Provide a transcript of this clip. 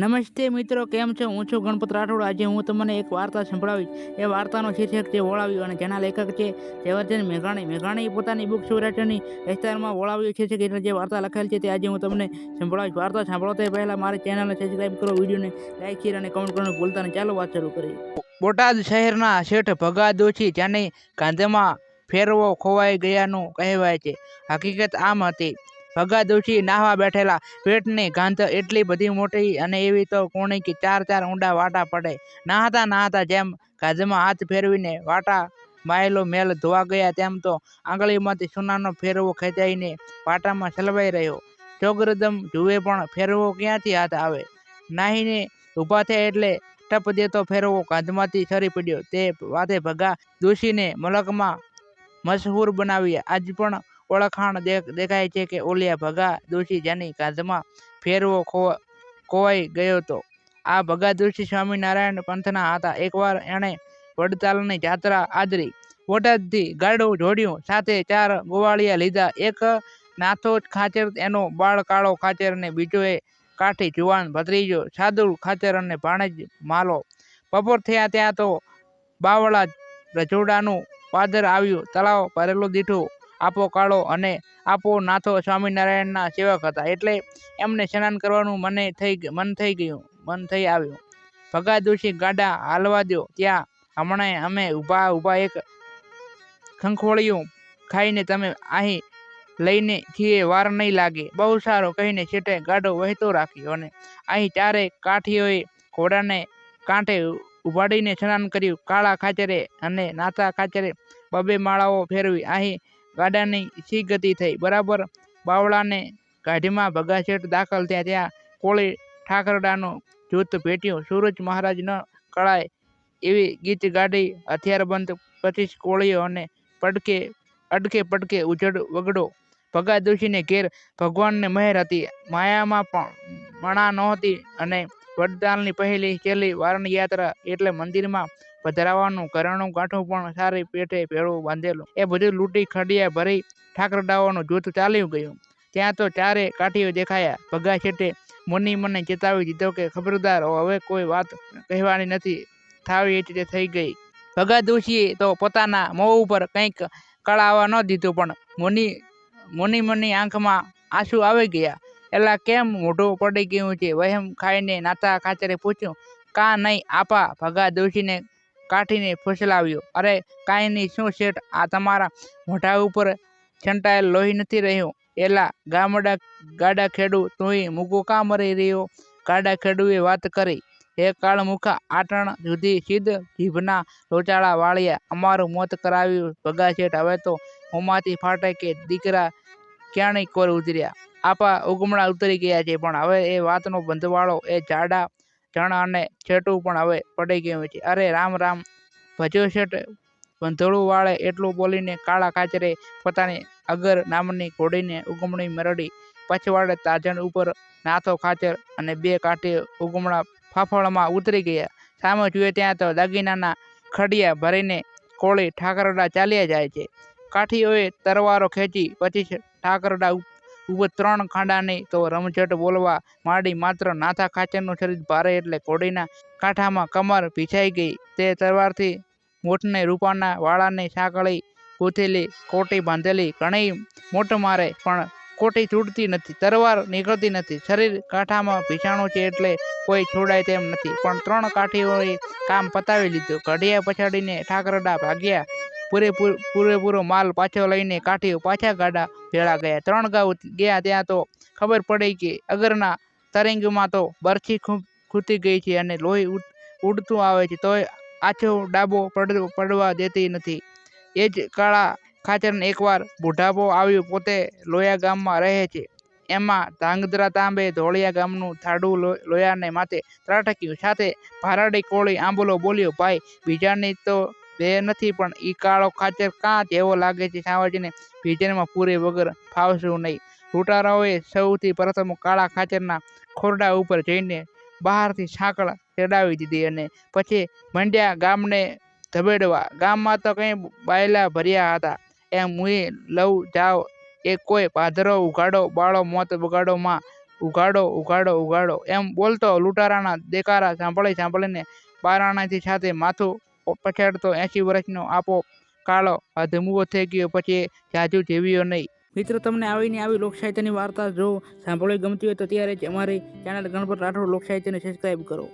નમસ્તે મિત્રો, કેમ છો? હું છું ગણપત રાઠોડ. આજે હું તમને એક વાર્તા સંભળાવીશ. એ વાર્તાનો શીર્ષક છે વોળાવ્યું અને જેના લેખક છે જવાર્જન મેઘાણી. મેઘાણીએ પોતાની બુક સૌરાષ્ટ્રની વિસ્તારમાં વોળાવ્યું છે. કે જે વાર્તા લખેલ છે તે આજે હું તમને સંભળાવીશ. વાર્તા સાંભળતા પહેલાં મારી ચેનલને સબસ્ક્રાઈબ કરો વિડીયોને લાઈક શેર અને કમેન્ટ કરવાનું ભૂલતા નહીં. ચાલો વાત શરૂ કરીએ. બોટાદ શહેરના શેઠ ભગા દોશી જાને કાંધેમાં ફેરવો ખોવાઈ ગયાનું કહેવાય છે. હકીકત આમ હતી. ભગા દોશી નાહવા બેઠેલા. પેટની ગાંધ એટલી બધી મોટી અને એવી તો કોણી કે ચાર ચાર ઊંડા વાટા પડે. નાહતા નાહતા જેમ ગાજમાં હાથ ફેરવીને વાટા માયેલો મેલ ધોવા ગયા તેમ તો આંગળીમાંથી સોનાનો ફેરવો ખેંચાઈને વાટામાં સલવાઈ રહ્યો. ચોગરદમ જુએ પણ ફેરવો ક્યાંથી હાથ આવે? નાહીને ઊભા થયા એટલે ટપ દેતો ફેરવો કાંધમાંથી સરી પડ્યો. તે વાતે ભગા દોષીને મલકમાં મશહૂર બનાવ્યા. આજ પણ ઓળખાણ દેખાય છે કે ઓલિયા ભગા દોશી જેની કાંધમાં ફેરવો ખોવાઈ ગયો હતો. આ ભગા દોશી સ્વામિનારાયણ પંથના હતા. એકવાર એણે વડતાલની જાત્રા આદરી. બોટાદથી ગાડું જોડ્યું સાથે ચાર ગોવાળિયા લીધા. એક નાથો ખાચર, એનો બાળ કાળો ખાચર અને એ કાઠી જુવાન ભત્રીજો સાદુર ખાચર અને ભાણેજ માલો. બપોર થયા ત્યાં તો બાવળા રજોડાનું પાદર આવ્યું. તળાવ ભરેલું દીઠું આપો કાળો અને આપો નાથો સ્વામિનારાયણના સેવક હતા. એટલે એમને સ્નાન કરવાનું મને થઈ મન થઈ ગયું, મન થઈ આવ્યું. ભગા દોશી ગાડા હાલવા દો ત્યાં હમણાં અમે ઊભા ઊભા એક ખંખોળિયું ખાઈને તમે અહીં લઈને છીએ વાર નહીં લાગે. બહુ સારું કહીને છેટે ગાડો વહેતો રાખ્યો અને અહીં ચારે કાઠીઓએ ઘોડાને કાંઠે ઉભાડીને સ્નાન કર્યું. કાળા ખાચરે અને નાતા ખાચરે બબે માળાઓ ફેરવી અહીં ગાડાની સી ગતિ થઈ? બરાબર. બાવળાને ગાડીમાં ભગાસેઠ દાખલ થયા. ત્યાં કોળી ઠાકરડાનું જૂથ ભેટ્યું. સૂરજ મહારાજ ન કળાય એવી ગીત ગાડી હથિયારબંધ પચીસ કોળીઓ અને પડકે, અડકે પડકે ઉજળ વગડો. ભગા દોશીને ઘેર ભગવાનને મહેર હતી. માયામાં પણ મણા નહોતી અને વડતાલની પહેલી છેલ્લી વારણ યાત્રા એટલે મંદિરમાં પધરાવાનું ઘરણું ગાંઠું પણ સારી પેઠે ભેળું બાંધેલું. એ બધું લૂંટી ખડીયા ભરી ઠાકરડાઓનું જૂથ ચાલ્યું ગયું. ત્યાં તો ચારે કાઠીઓ દેખાયા. ભગા શેઠે મુનિ મને ચેતાવી દીધો કે, ખબરદાર હવે કોઈ વાત કહેવાની નથી. થાવી એટલે થઈ ગઈ. ભગા દોશીએ તો પોતાના મોં ઉપર કંઈક કળાવા ન દીધું પણ મુનિ મુનિ મની આંખમાં આંસુ આવી ગયા. એલા કેમ મોઢું પડી ગયું છે? વહેમ ખાઈને નાતા ખાચરે પૂછ્યું, કા નહીં આપા? ભગા દોશીને કાઠીને ફૂસલાવ્યો, અરે કાંઈ નહીં શું શેઠ? આ તમારા મોઢા ઉપર છંટાયેલ લોહી નથી રહ્યું? એલા, ગામડા ગાડા ખેડુ, તુંય મૂકો કા મરી રહ્યો? ગાડા ખેડુએ વાત કરી, હે કાળ મુખા આટણ સુધી સિદ્ધ જીભના લોચાળા વાળ્યા, અમારું મોત કરાવ્યું. ભગા શેઠ, હવે તો હોમાંથી ફાટે કે દીકરા ક્યાંય કોર ઉતર્યા આપા ઉગમણા ઉતરી ગયા છે. પણ હવે એ વાતનો બંધવાળો, એ જાડા ચણા અને છેટું પણ હવે પડી ગયું છે. અરે રામ રામ ભજો શેઠ, બંધોળું વાળે એટલું બોલીને કાળા કાચરે પોતાની અગર નામની ઘોડીને ઉગમણી મરડી પછવાડે તાજણ ઉપર નાથો ખાચર અને બે કાંઠે ઉગમણા ફાફળમાં ઉતરી ગયા. સામે જુએ ત્યાં તો દાગીનાના ખડિયા ભરીને કોળી ઠાકરડા ચાલ્યા જાય છે. કાઠીઓએ તરવારો ખેંચી પછી ઠાકરડા ઉપર ત્રણ ખાંડાની તો રમઝટ બોલવા માંડી માત્ર નાથા ખાચરનું શરીર ભારે એટલે ઘોડીના કાંઠામાં કમર ભીછાઈ ગઈ. તે તરવારથી મોટને રૂપાના વાળાને સાંકળી ગૂંથેલી કોટી બાંધેલી ઘણી મોટ મારે, પણ કોટી છૂટતી નથી તરવાર નીકળતી નથી. શરીર કાંઠામાં ભીષાણું છે એટલે કોઈ છોડાય તેમ નથી. પણ ત્રણ કાઠીઓએ કામ પતાવી લીધું. ઘડિયા પછાડીને ઠાકરડા ભાગ્યા પૂરેપૂર પૂરેપૂરો માલ પાછો લઈને કાઠીઓ પાછા ગાડા ભેળા ગયા. ત્રણ ગાઉ ગયા ત્યાં તો ખબર પડી કે અગરના તરંગમાં તો બરછી ખૂતી ગઈ છે અને લોહી ઉડતું આવે છે. તોય આછો ડાબો પડવા દેતી નથી. એ જ કાળા ખાચરને એકવાર બુઢાપો આવ્યો પોતે લોયા ગામમાં રહે છે. એમાં ધાંગધ્રા તાંબે ધોળિયા ગામનું થાડું લોયાને માથે ત્રાટક્યું. સાથે ભારાડી કોળી આંબોલો બોલ્યો, ભાઈ, બીજાની તો બે નથી, પણ ઈ કાળો ખાચર કાં એવો લાગે છે સાવજને ભીજનમાં પૂરે વગર ફાવશું નહીં. લૂંટારાઓએ સૌથી પ્રથમ કાળા ખાચરના ખોરડા ઉપર જઈને બહારથી સાંકળ ચડાવી દીધી અને પછી મંડ્યા ગામને ધબેડવા. ગામમાં તો કંઈ બાયલા ભર્યા હતા. એમ હું લઉં જાઓ એ કોઈ પાધરો ઉઘાડો, બાળો મોત બગાડો, માં ઉઘાડો ઉઘાડો ઉઘાડો. એમ બોલતો લૂંટારાના દેકારા સાંભળી સાંભળીને બારાણાથી સાથે માથું પછાડતો એંસી વર્ષનો આપો કાળો અધમુઓ થઈ ગયો, પછી જાજુ જીવ્યો નહીં. મિત્રો, તમને આવીને આવી લોકસાહિત્યની વાર્તા જો સાંભળવી ગમતી હોય તો ત્યારે જ અમારી ચેનલ ગણપત રાઠોડ લોકસાહિત્યને સબસ્ક્રાઈબ કરો.